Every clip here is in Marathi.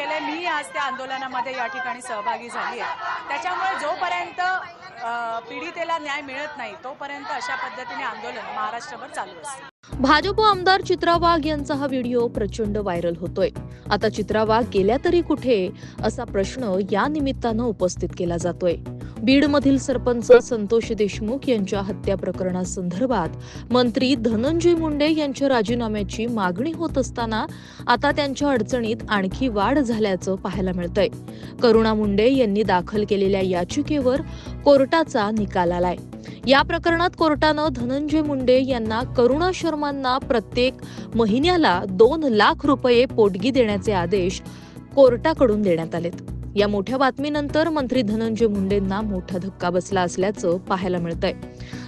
केले मी आज त्या आंदोलनामध्ये या ठिकाणी सहभागी झाली आहे. त्याच्यामुळे जोपर्यंत पीडितेला न्याय मिळत नाही तोपर्यंत अशा पद्धतीने आंदोलन महाराष्ट्रभर चालू असते. भाजप आमदार चित्रा वाघ यांचा हा व्हिडिओ प्रचंड व्हायरल होतोय. आता चित्रा वाघ गेल्या तरी कुठे असा प्रश्न या निमित्तानं उपस्थित केला जातोय. बीडमधील सरपंच संतोष देशमुख यांच्या हत्या प्रकरणासंदर्भात मंत्री धनंजय मुंडे यांच्या राजीनाम्याची मागणी होत असताना आता त्यांच्या अडचणीत आणखी वाढ झाल्याचं पाहायला मिळतंय. करुणा मुंडे यांनी दाखल केलेल्या याचिकेवर कोर्टाचा निकाल आलाय. या प्रकरणात कोर्टानं धनंजय मुंडे यांना करुणा शर्मांना प्रत्येक महिन्याला दोन लाख रुपये पोटगी देण्याचे आदेश कोर्टाकडून देण्यात आलेत. या मोठ्या बातमीनंतर मंत्री धनंजय मुंडेंना मोठा धक्का बसला असल्याचं पाहायला मिळतंय.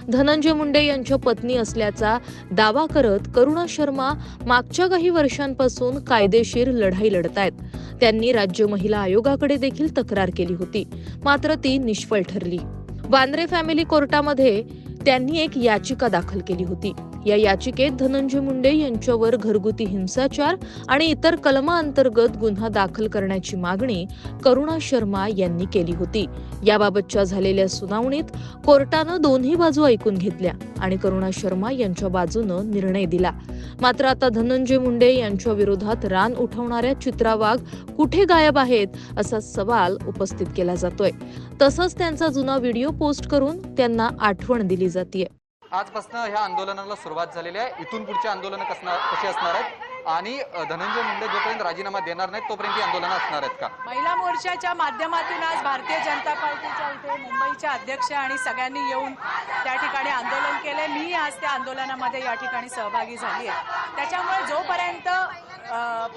धनंजय मुंडे यांच्या पत्नी असल्याचा दावा करत करुणा शर्मा मागच्या काही वर्षांपासून कायदेशीर लढाई लढत आहेत त्यांनी राज्य महिला आयोगाकडे देखील तक्रार केली होती. मात्र ती निष्फळ ठरली. वांद्रे फॅमिली कोर्टामध्ये त्यांनी एक याचिका दाखल केली होती. या याचिकेत धनंजय मुंडे यांच्यावर घरगुती हिंसाचार आणि इतर कलमांतर्गत गुन्हा दाखल करण्याची मागणी करुणा शर्मा यांनी केली होती. याबाबतच्या झालेल्या सुनावणीत कोर्टानं दोन्ही बाजू ऐकून घेतल्या. आणि करुणा शर्मा यांच्या बाजूनं निर्णय दिला. मात्र आता धनंजय मुंडे यांच्या विरोधात रान उठवणाऱ्या चित्रा वाघ कुठे गायब आहेत असा सवाल उपस्थित केला जातोय. तसंच त्यांचा जुना व्हिडिओ पोस्ट करून त्यांना आठवण दिली जाते आजपासून ह्या आंदोलनाला सुरुवात झालेली आहे. इथून पुढची आंदोलन कशी असणार आहेत? आणि धनंजय मुंडे जोपर्यंत राजीनामा देणार नाहीत तोपर्यंत ही आंदोलनं असणार आहेत का? महिला मोर्चाच्या माध्यमातून आज भारतीय जनता पार्टीच्या इथे मुंबईच्या अध्यक्ष आणि सगळ्यांनी येऊन त्या ठिकाणी आंदोलन केले मी आज त्या आंदोलनामध्ये या ठिकाणी सहभागी झाली आहे. त्याच्यामुळे जोपर्यंत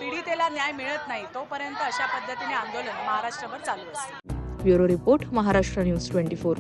पीडितेला न्याय मिळत नाही तोपर्यंत अशा पद्धतीने आंदोलन महाराष्ट्रभर चालू असते. Bureau report Maharashtra news twenty four.